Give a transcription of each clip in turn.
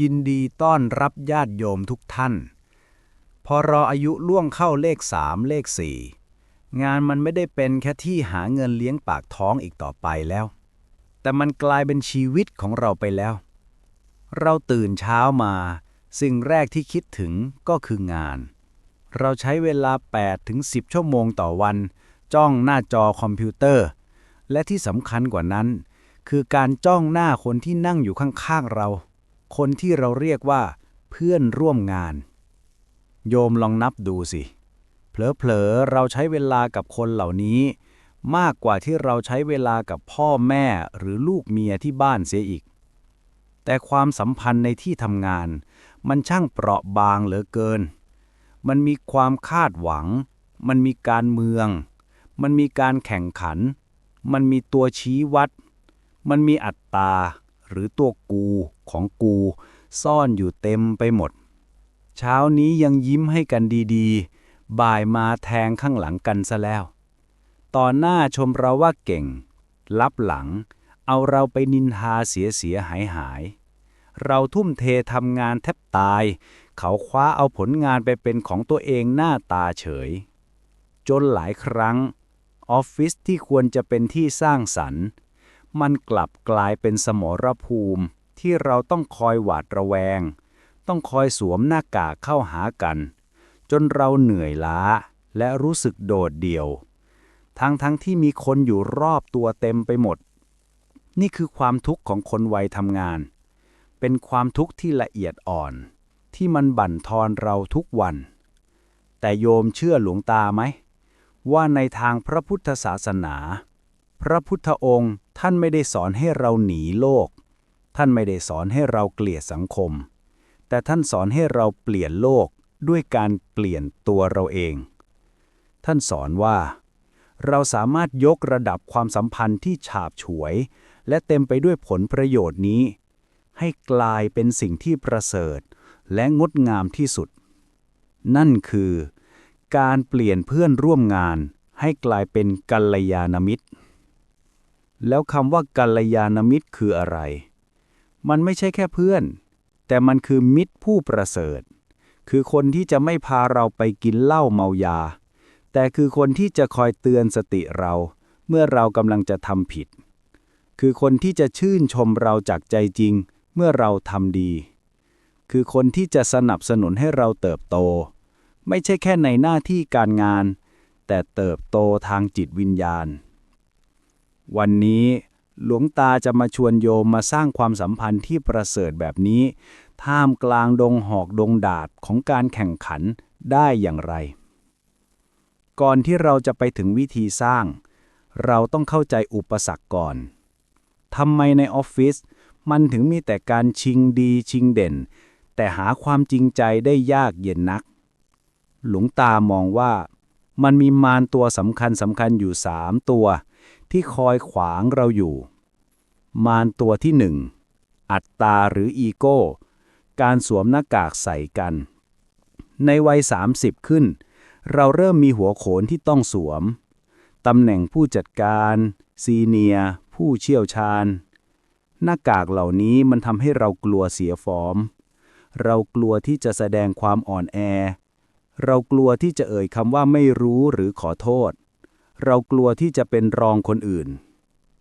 ยินดีต้อนรับญาติโยมทุกท่าน พอรออายุล่วงเข้าเลขสามเลขสี่งานมันไม่ได้เป็นแค่ที่หาเงินเลี้ยงปากท้องอีกต่อไปแล้ว แต่มันกลายเป็นชีวิตของเราไปแล้ว เราตื่นเช้ามา สิ่งแรกที่คิดถึงก็คืองาน เราใช้เวลา 8 ถึง 10 ชั่วโมงต่อวัน จ้องหน้าจอคอมพิวเตอร์ และที่สำคัญกว่านั้น คือการจ้องหน้าคนที่นั่งอยู่ข้างๆเรา คนที่เราเรียกว่า เพื่อนร่วมงาน โยมลองนับดูสิ เผลอๆ เราใช้เวลากับคนเหล่านี้ มากกว่าที่เราใช้เวลากับพ่อแม่หรือลูกเมียที่บ้านเสียอีก แต่ความสัมพันธ์ในที่ทำงาน มันช่างเปราะบางเหลือเกิน มันมีความคาดหวัง มันมีการเมือง มันมีการแข่งขัน มันมีตัวชี้วัด มันมีอัตตา หรือตัวกูของกู ซ่อนอยู่เต็มไปหมด เช้านี้ยังยิ้มให้กันดีๆ บ่ายมาแทงข้างหลังกันซะแล้ว ตอนหน้าชมเราว่าเก่ง ลับหลัง เอาเราไปนินทาเสียเสียหายหาย เราทุ่มเททำงานแทบตาย เขาคว้าเอาผลงานไปเป็นของตัวเองหน้าตาเฉย จนหลายครั้ง ออฟฟิศที่ควรจะเป็นที่สร้างสรรค์ มันกลับกลายเป็นสมรภูมิที่เราต้องคอยหวาดระแวง ต้องคอยสวมหน้ากากเข้าหากัน จนเราเหนื่อยล้าและรู้สึกโดดเดี่ยว ทั้งทั้งที่มีคนอยู่รอบตัวเต็มไปหมด นี่คือความทุกข์ของคนวัยทำงาน เป็นความทุกข์ที่ละเอียดอ่อน ที่มันบั่นทอนเราทุกวัน แต่โยมเชื่อหลวงตาไหม ว่าในทางพระพุทธศาสนา พระพุทธองค์ท่านไม่ได้สอนให้เราหนีโลก ท่านไม่ได้สอนให้เราเกลียดสังคม แต่ท่านสอนให้เราเปลี่ยนโลกด้วยการเปลี่ยนตัวเราเอง ท่านสอนว่า เราสามารถยกระดับความสัมพันธ์ที่ฉาบฉวย และเต็มไปด้วยผลประโยชน์นี้ ให้กลายเป็นสิ่งที่ประเสริฐ และงดงามที่สุด นั่นคือ การเปลี่ยนเพื่อนร่วมงานให้กลายเป็นกัลยาณมิตร แล้วคำว่ากัลยาณมิตรคืออะไร มันไม่ใช่แค่เพื่อน แต่มันคือมิตรผู้ประเสริฐ คือคนที่จะไม่พาเราไปกินเหล้าเมายา แต่คือคนที่จะคอยเตือนสติเรา เมื่อเรากำลังจะทำผิด คือคนที่จะชื่นชมเราจากใจจริง เมื่อเราทำดี คือคนที่จะสนับสนุนให้เราเติบโต ไม่ใช่แค่ในหน้าที่การงาน แต่เติบโตทางจิตวิญญาณ วันนี้หลวงตาจะมาชวนโยมมาสร้างความสัมพันธ์ที่ประเสริฐแบบนี้ ท่ามกลางดงหอกดงดาบของการแข่งขันได้อย่างไร ก่อนที่เราจะไปถึงวิธีสร้าง เราต้องเข้าใจอุปสรรคก่อนทำไมในออฟฟิศมันถึงมีแต่การชิงดีชิงเด่น แต่หาความจริงใจได้ยากเย็นนัก หลวงตามองว่า มันมีมารตัวสำคัญสำคัญอยู่สามตัว ที่คอยขวางเราอยู่ มารตัวที่หนึ่ง อัตตาหรืออีโก้ การสวมหน้ากากใส่กัน ในวัย 30 ขึ้น เราเริ่มมีหัวโขนที่ต้องสวม ตำแหน่งผู้จัดการ ซีเนีย ผู้เชี่ยวชาญ หน้ากากเหล่านี้มันทำให้เรากลัวเสียฟอร์ม เรากลัวที่จะแสดงความอ่อนแอ เรากลัวที่จะเอ่ยคำว่าไม่รู้หรือขอโทษ เรากลัวที่จะเป็นรองคนอื่น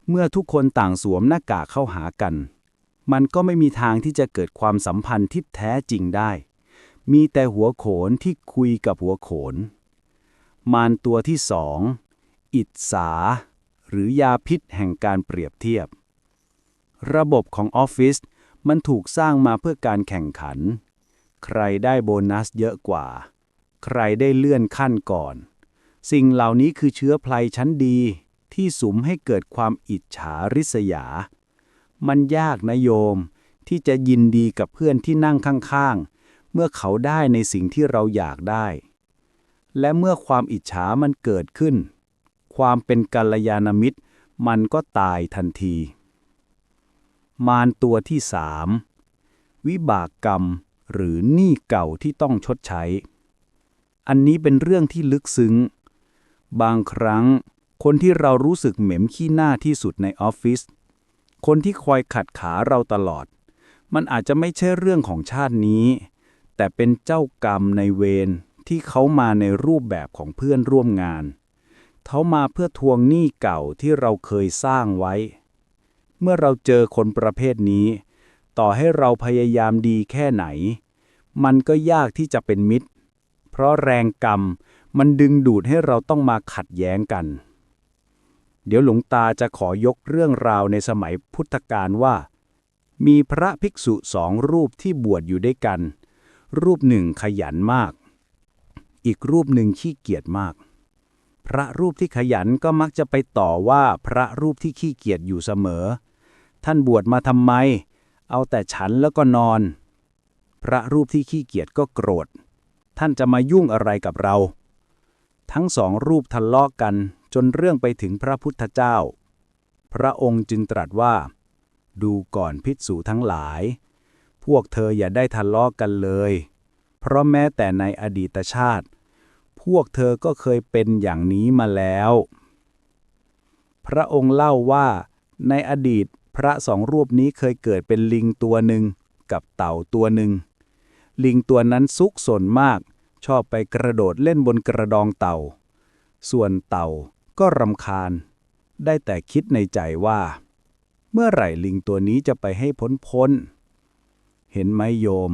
เมื่อทุกคนต่างสวมหน้ากากเข้าหากัน มันก็ไม่มีทางที่จะเกิดความสัมพันธ์ที่แท้จริงได้ มีแต่หัวโขนที่คุยกับหัวโขน มารตัวที่สอง อิจฉาหรือยาพิษแห่งการเปรียบเทียบ ระบบของออฟฟิศมันถูกสร้างมาเพื่อการแข่งขัน ใครได้โบนัสเยอะกว่า ใครได้เลื่อนขั้นก่อน สิ่งเหล่านี้คือเชื้อไพลชั้นดี ที่สุมให้เกิดความอิจฉาริษยา มันยากนะโยม ที่จะยินดีกับเพื่อนที่นั่งข้างๆ เมื่อเขาได้ในสิ่งที่เราอยากได้ และเมื่อความอิจฉามันเกิดขึ้น ความเป็นกัลยาณมิตร มันก็ตายทันที มารตัวที่สามวิบากกรรมหรือหนี้เก่าที่ต้องชดใช้ อันนี้เป็นเรื่องที่ลึกซึ้ง บางครั้ง คนที่เรารู้สึกเหม็มขี้หน้าที่สุดในออฟฟิศคนที่คอยขัดขาเราตลอด มันอาจจะไม่ใช่เรื่องของชาตินี้ แต่เป็นเจ้ากรรมในเวรที่เขามาในรูปแบบของเพื่อนร่วมงาน เขามาเพื่อทวงหนี้เก่าที่เราเคยสร้างไว้ เมื่อเราเจอคนประเภทนี้ ต่อให้เราพยายามดีแค่ไหน มันก็ยากที่จะเป็นมิตร เพราะแรงกรรม มันดึงดูดให้เราต้องมาขัดแย้งกัน เดี๋ยวหลวงตาจะขอยกเรื่องราวในสมัยพุทธกาลว่า มีพระภิกษุสองรูปที่บวชอยู่ด้วยกัน รูปหนึ่งขยันมาก อีกรูปหนึ่งขี้เกียจมาก พระรูปที่ขยันก็มักจะไปต่อว่าพระรูปที่ขี้เกียจอยู่เสมอ ท่านบวชมาทำไม เอาแต่ฉันแล้วก็นอน พระรูปที่ขี้เกียจก็โกรธ ท่านจะมายุ่งอะไรกับเรา ทั้งสองรูปทะเลาะกันจนเรื่องไปถึงพระพุทธเจ้า พระองค์จึงตรัสว่า ดูก่อนภิกษุทั้งหลาย พวกเธออย่าได้ทะเลาะกันเลย เพราะแม้แต่ในอดีตชาติ พวกเธอก็เคยเป็นอย่างนี้มาแล้ว พระองค์เล่าว่าในอดีตพระสองรูปนี้เคยเกิดเป็นลิงตัวหนึ่งกับเต่าตัวหนึ่ง ลิงตัวนั้นซุกสนมาก ชอบไปกระโดดเล่นบนกระดองเต่า ส่วนเต่าก็รำคาญ ได้แต่คิดในใจว่า เมื่อไหร่ลิงตัวนี้จะไปให้พ้นพ้น เห็นไหมโยม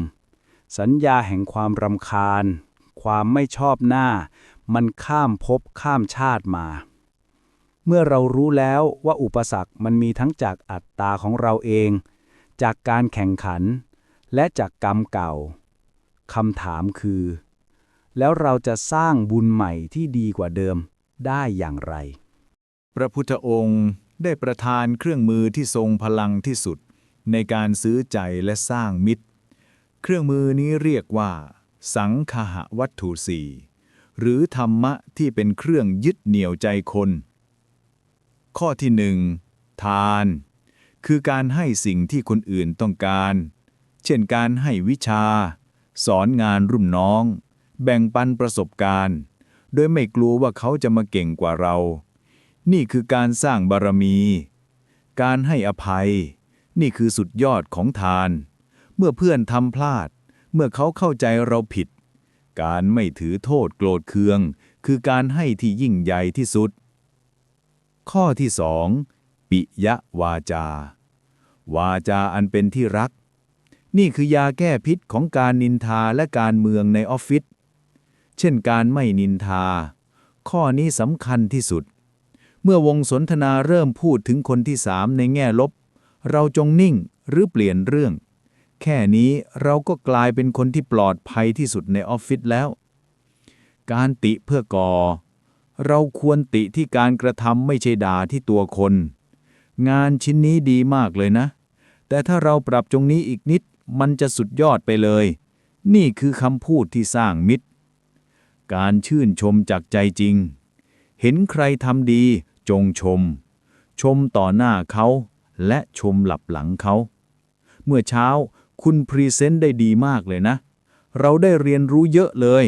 สัญญาแห่งความรำคาญ ความไม่ชอบหน้า มันข้ามภพข้ามชาติมา เมื่อเรารู้แล้วว่าอุปสรรคมันมีทั้งจากอัตตาของเราเอง จากการแข่งขัน และจากกรรมเก่าคำถามคือ แล้วเราจะสร้างบุญใหม่ที่ดีกว่าเดิมได้อย่างไร พระพุทธองค์ได้ประทานเครื่องมือที่ทรงพลังที่สุด ในการซื้อใจและสร้างมิตร เครื่องมือนี้เรียกว่า สังคหวัตถุสี่หรือธรรมะที่เป็นเครื่องยึดเหนี่ยวใจคน ข้อที่หนึ่งทาน คือการให้สิ่งที่คนอื่นต้องการ เช่นการให้วิชา สอนงานรุ่นน้อง แบ่งปันประสบการณ์ โดยไม่กลัวว่าเขาจะมาเก่งกว่าเรา นี่คือการสร้างบารมี การให้อภัย นี่คือสุดยอดของทาน เมื่อเพื่อนทำพลาด เมื่อเขาเข้าใจเราผิด การไม่ถือโทษโกรธเคือง คือการให้ที่ยิ่งใหญ่ที่สุด ข้อที่สองปิยวาจา วาจาอันเป็นที่รักนี่คือยาแก้พิษของการนินทาและการเมืองในออฟฟิศ เช่นการไม่นินทา ข้อนี้สำคัญที่สุด เมื่อวงสนทนาเริ่มพูดถึงคนที่สามในแง่ลบ เราจงนิ่งหรือเปลี่ยนเรื่อง แค่นี้เราก็กลายเป็นคนที่ปลอดภัยที่สุดในออฟฟิศแล้ว การติเพื่อก่อ เราควรติที่การกระทำไม่ใช่ด่าที่ตัวคน งานชิ้นนี้ดีมากเลยนะ แต่ถ้าเราปรับตรงนี้อีกนิดมันจะสุดยอดไปเลย นี่คือคำพูดที่สร้างมิตร การชื่นชมจากใจจริง เห็นใครทำดีจงชม ชมต่อหน้าเขา และชมหลับหลังเขา เมื่อเช้าคุณพรีเซนต์ได้ดีมากเลยนะ เราได้เรียนรู้เยอะเลย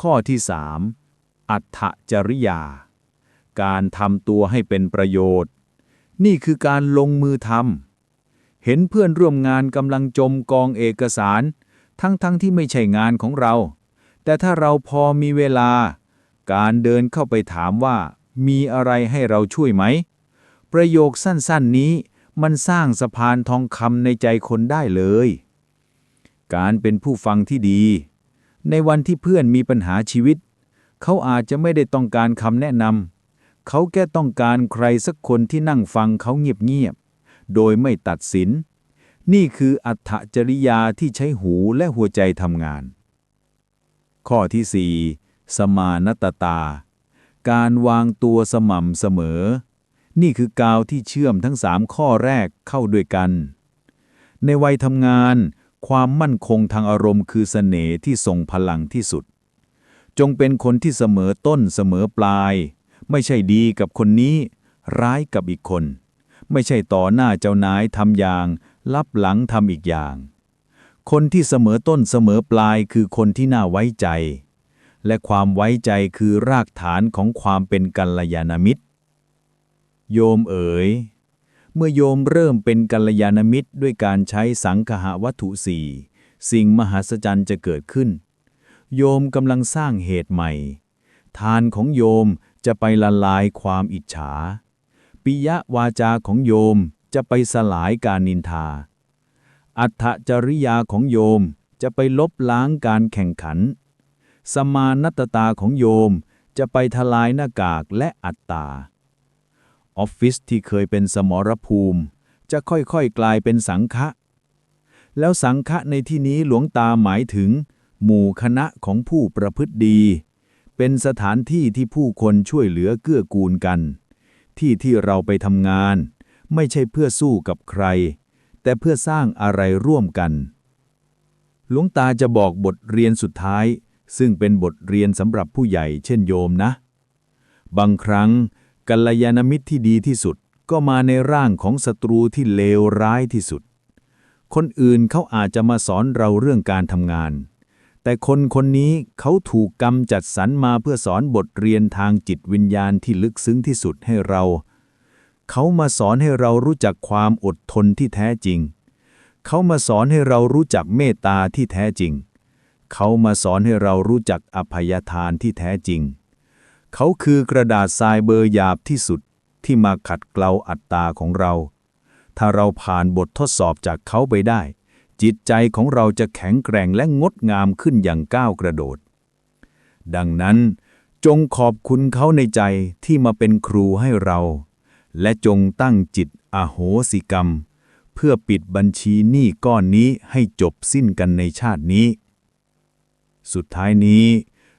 ข้อที่สามอัตถจริยา การทำตัวให้เป็นประโยชน์ นี่คือการลงมือทำเห็นเพื่อนร่วมงานกำลังจมกองเอกสาร ทั้งๆทที่ไม่ใช่งานของเรา แต่ถ้าเราพอมีเวลา การเดินเข้าไปถามว่า มีอะไรให้เราช่วยไหม ประโยคสั้นๆนี้มันสร้างสะพานทองคำในใจคนได้เลย การเป็นผู้ฟังที่ดี ในวันที่เพื่อนมีปัญหาชีวิต เขาอาจจะไม่ได้ต้องการคำแนะนำเขาแค่ต้องการใครสักคนที่นั่งฟังเขาเงียบๆโดยไม่ตัดสิน นี่คืออัตถจริยาที่ใช้หูและหัวใจทำงาน ข้อที่ 4 สมานตตา การวางตัวสม่ำเสมอ นี่คือกาวที่เชื่อมทั้งสามข้อแรกเข้าด้วยกัน ในวัยทำงาน ความมั่นคงทางอารมณ์คือเสน่ห์ที่ทรงพลังที่สุด จงเป็นคนที่เสมอต้นเสมอปลาย ไม่ใช่ดีกับคนนี้ ร้ายกับอีกคน ไม่ใช่ต่อหน้าเจ้านายทำอย่าง ลับหลังทำอีกอย่าง คนที่เสมอต้นเสมอปลายคือคนที่น่าไว้ใจ และความไว้ใจคือรากฐานของความเป็นกัลยาณมิตร โยมเอ๋ย เมื่อโยมเริ่มเป็นกัลยาณมิตรด้วยการใช้สังคหวัตถุสี่สิ่งมหัศจรรย์จะเกิดขึ้น โยมกำลังสร้างเหตุใหม่ ทานของโยมจะไปละลายความอิจฉา ปิยวาจาของโยมจะไปสลายการนินทา อัตจริยาของโยมจะไปลบล้างการแข่งขัน สมานัตตาของโยมจะไปทลายหน้ากากและอัตตา ออฟฟิศที่เคยเป็นสมรภูมิ จะค่อยๆกลายเป็นสังฆะ แล้วสังฆะในที่นี้หลวงตาหมายถึง หมู่คณะของผู้ประพฤติดี เป็นสถานที่ที่ผู้คนช่วยเหลือเกื้อกูลกัน ที่ที่เราไปทำงาน ไม่ใช่เพื่อสู้กับใคร แต่เพื่อสร้างอะไรร่วมกัน หลวงตาจะบอกบทเรียนสุดท้าย ซึ่งเป็นบทเรียนสำหรับผู้ใหญ่เช่นโยมนะ บางครั้งกัลยาณมิตรที่ดีที่สุดก็มาในร่างของศัตรูที่เลวร้ายที่สุด คนอื่นเขาอาจจะมาสอนเราเรื่องการทำงาน แต่คนคนนี้เขาถูกกรรมจัดสรรมาเพื่อสอนบทเรียนทางจิตวิญญาณที่ลึกซึ้งที่สุดให้เรา เขามาสอนให้เรารู้จักความอดทนที่แท้จริง เขามาสอนให้เรารู้จักเมตตาที่แท้จริง เขามาสอนให้เรารู้จักอภัยทานที่แท้จริง เขาคือกระดาษทรายเบอร์หยาบที่สุดที่มาขัดเกลาอัตตาของเรา ถ้าเราผ่านบททดสอบจากเขาไปได้ จิตใจของเราจะแข็งแกร่งและงดงามขึ้นอย่างก้าวกระโดด ดังนั้นจงขอบคุณเขาในใจที่มาเป็นครูให้เรา และจงตั้งจิตอโหสิกรรม เพื่อปิดบัญชีหนี้ก้อนนี้ให้จบสิ้นกันในชาตินี้ สุดท้ายนี้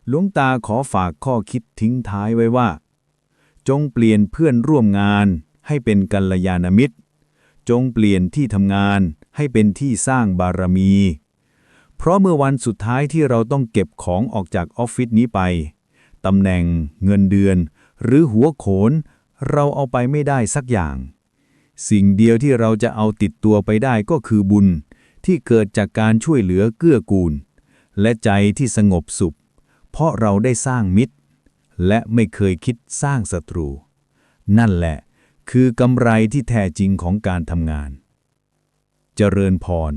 หลวงตาขอฝากข้อคิดทิ้งท้ายไว้ว่า จงเปลี่ยนเพื่อนร่วมงานให้เป็นกัลยาณมิตร จงเปลี่ยนที่ทำงานให้เป็นที่สร้างบารมี เพราะเมื่อวันสุดท้ายที่เราต้องเก็บของออกจากออฟฟิศนี้ไปตำแหน่ง เงินเดือน หรือหัวโขน เราเอาไปไม่ได้สักอย่าง สิ่งเดียวที่เราจะเอาติดตัวไปได้ก็คือบุญที่เกิดจากการช่วยเหลือเกื้อกูล และใจที่สงบสุข เพราะเราได้สร้างมิตร และไม่เคยคิดสร้างศัตรู นั่นแหละคือกำไรที่แท้จริงของการทำงาน เจริญพร